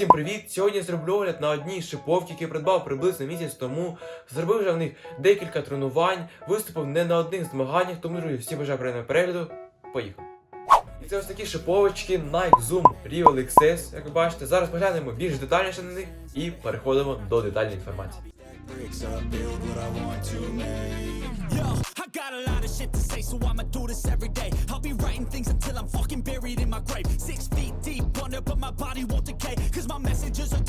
Всім привіт! Сьогодні зроблю огляд на одній з шиповки, які придбав приблизно місяць тому. Зробив вже в них декілька тренувань, виступив не на одних змаганнях, тому друзі, всім бажаю приємного перегляду. Поїхали! І це ось такі шиповочки Nike Zoom Real XS, як ви бачите. Зараз поглянемо більш детальніше на них і переходимо до детальної інформації. So I'ma do this every day. I'll be writing things until I'm fucking buried in my grave. Six feet deep under, but my body won't decay. Cause my messages are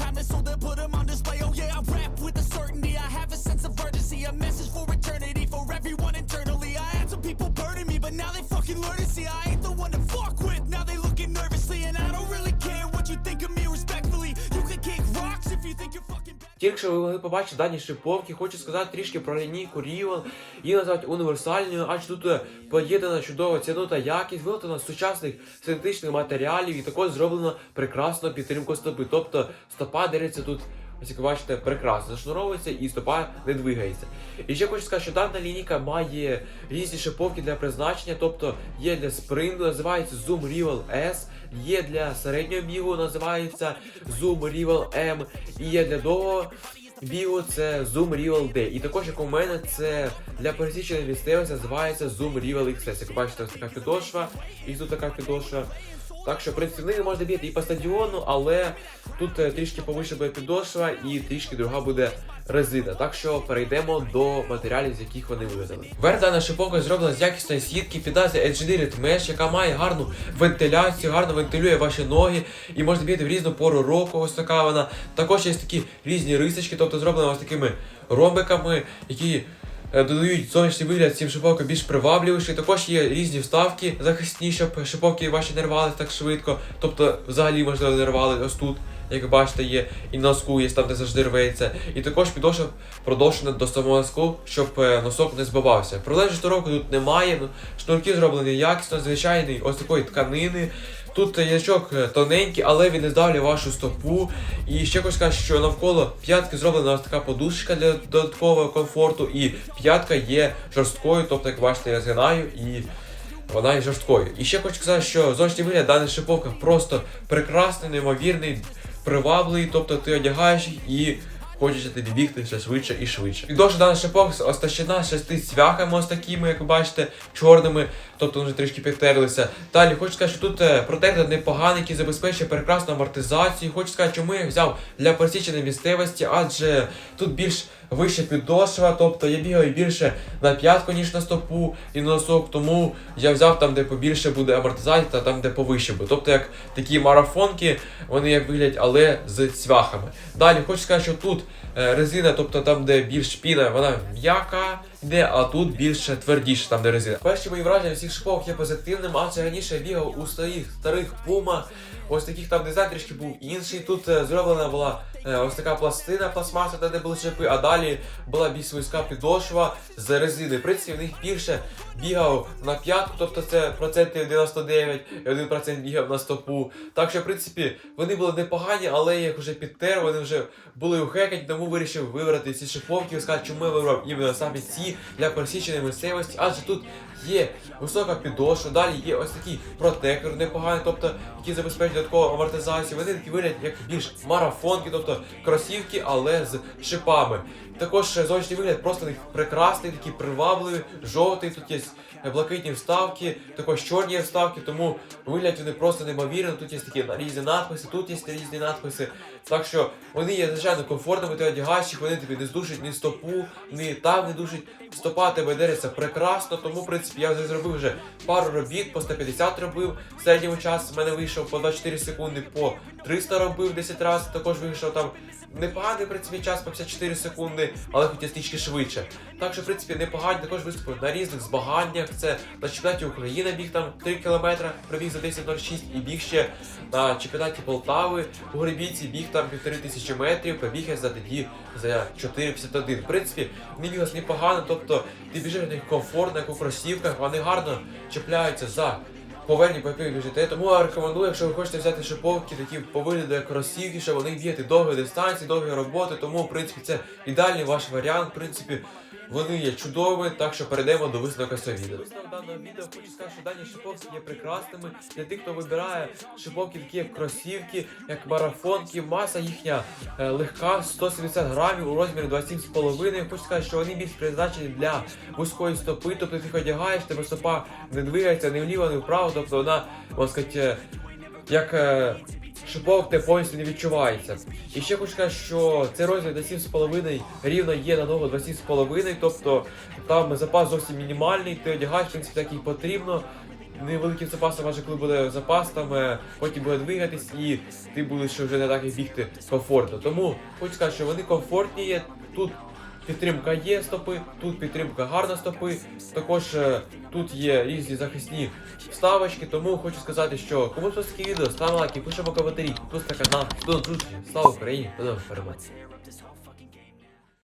Тільки що ви могли побачити дані шиповки, хочу сказати трішки про лінійку Rival. Її називають універсальною, адже тут е, поєднана чудова ціну та якість, виготовлена з сучасних синтетичних матеріалів і також зроблено прекрасну підтримку стопи. Тобто стопа дивиться тут. Ось як ви бачите, прекрасно зашнуровується і стопа не двигається. І ще хочу сказати, що дана лінійка має різні шиповки для призначення, тобто є для спринту, називається Zoom Rival S, є для середнього бігу, називається Zoom Rival M, і є для довгого бігу це Zoom Rival D. І також, як у мене, це для пересіченої місцевості називається Zoom Rival XS. Як бачите, ось така підошва, і тут така підошва. Так що, в принципі, в них можна бігти і по стадіону, але тут е, трішки повище буде підошва і трішки друга буде резина. Так що перейдемо до матеріалів, з яких вони виготовлені. Верх дана шиповка зроблена з якісної сітки під назвою Engineered Mesh, яка має гарну вентиляцію, гарно вентилює ваші ноги і можна бігти в різну пору року. Ось така вона. Також є такі різні рисочки, тобто зроблена ось такими ромбиками, які додають зовнішній вигляд цим шиповкам більш привабливіший. Також є різні вставки захисні, щоб шиповки ваші не рвались так швидко. Тобто, взагалі, можливо, не рвали ось тут. Як бачите, є і носку є там, де завжди рветься. І також підошва продовжена до самого носку, щоб е, носок не збивався. Проблем зі шнурок тут немає. Ну, шнурки зроблені якісно, звичайний, ось такої тканини. Тут язичок е, тоненький, але він не здавлює вашу стопу. І ще хочу сказати, що навколо п'ятки зроблена ось така подушечка для додаткового комфорту, і п'ятка є жорсткою, тобто, як бачите, я згинаю і. Вона є жорсткою. І ще хочу сказати, що зовнішній вигляд даних шиповка просто прекрасний, неймовірний, привабливий, тобто ти одягаєш і хочеться тобі бігти все швидше і швидше. Дуже дана шиповка оснащена шести цвяхами ось такими, як ви бачите, чорними, тобто вони трішки підтерлися. Далі хочу сказати, що тут е, протектор непоганий, який забезпечує прекрасну амортизацію. Хочу сказати, чому я взяв для пересіченої місцевості, адже тут більш вища підошва, тобто я бігаю більше на п'ятку, ніж на стопу і на носок, тому я взяв там, де побільше буде амортизація, та там, де повище буде. Тобто як такі марафонки, вони як виглядять, але з цвяхами. Далі хочу сказати, що тут е, резина, тобто там, де більш піна, вона м'яка йде, а тут більше твердіше, там де резина. Перші мої враження всіх шиповок є позитивним, адже раніше я бігав у старих старих пума. Ось таких там дизайн трішки був інший. Тут е, зроблена була е, ось така пластина пластмаса, де були шипи, а далі була більш вузька підошва з резини. В принципі, в них більше бігав на п'ятку, тобто це процентів 99, і 1% бігав на стопу. Так що, в принципі, вони були непогані, але я їх вже підтер, вони вже були ухекані, тому вирішив вибрати ці шиповки і сказати, чому я вибрав іменно саме ці для пересіченої місцевості, адже тут є висока підошва, далі є ось такий протектор непоганий, тобто який забезпечує додаткову амортизацію. Вони такі вигляд як більш марафонки, тобто кросівки, але з шипами. Також е, зовнішній вигляд просто прекрасний, такий привабливий, жовтий, тут є е, блакитні вставки, також чорні вставки, тому вигляд вони просто неймовірно. Тут є такі різні надписи, тут є різні надписи. Так що вони є звичайно комфортними, ти одягаєш їх, вони тобі не здушать ні стопу, ні там не душать. Стопа тебе дереться прекрасно, тому в принципі я вже зробив вже пару робіт, по 150 робив. В середньому час в мене вийшов по 24 секунди, по 300 робив 10 разів, також вийшов там непоганий в принципі час по 54 секунди, але хоч трішки швидше. Так що, в принципі, непогані також виступив на різних змаганнях. Це на чемпіонаті України біг там 3 км, пробіг за 10.06 і біг ще на чемпіонаті Полтави у Гребіці, біг там півтори тисячі метрів, побіг я за тоді за 4,51. В принципі, не біглось непогано, тобто ти біжиш на них комфортно, як у кросівках, вони гарно чіпляються за поверні папір біжите. Тому я рекомендую, якщо ви хочете взяти шиповки, такі по вигляду як кросівки, щоб вони б'єте довгі дистанції, довгі роботи. Тому, в принципі, це ідеальний ваш варіант. В принципі, вони є чудовими, так що перейдемо до висновка цього відео. Висновок даного відео хочу сказати, що дані шиповки є прекрасними для тих, хто вибирає шиповки, такі як кросівки, як марафонки, маса їхня е, легка, 170 грамів у розмірі 27,5. Хочу сказати, що вони більш призначені для вузької стопи, тобто ти одягаєш, тебе стопа не двигається ні вліво, ні вправо, тобто вона, можна сказати, е, як шиповок те повністю не відчувається. І ще хочу сказати, що цей розмір на 7,5 рівно є на ногу 27,5, тобто там запас зовсім мінімальний, ти одягаєш, в принципі, так як потрібно. Невеликим запасом, аже коли буде запас, там е, потім буде двигатись і ти будеш вже не так і бігти комфортно. Тому хочу сказати, що вони комфортні є. Тут підтримка є стопи, тут підтримка гарна стопи. Також е, тут є різні захисні вставочки. Тому хочу сказати, що кому таке відео, ставимо лайки, пишемо коментарі, підписуйтесь на канал. До зустрічі, слава Україні, до нових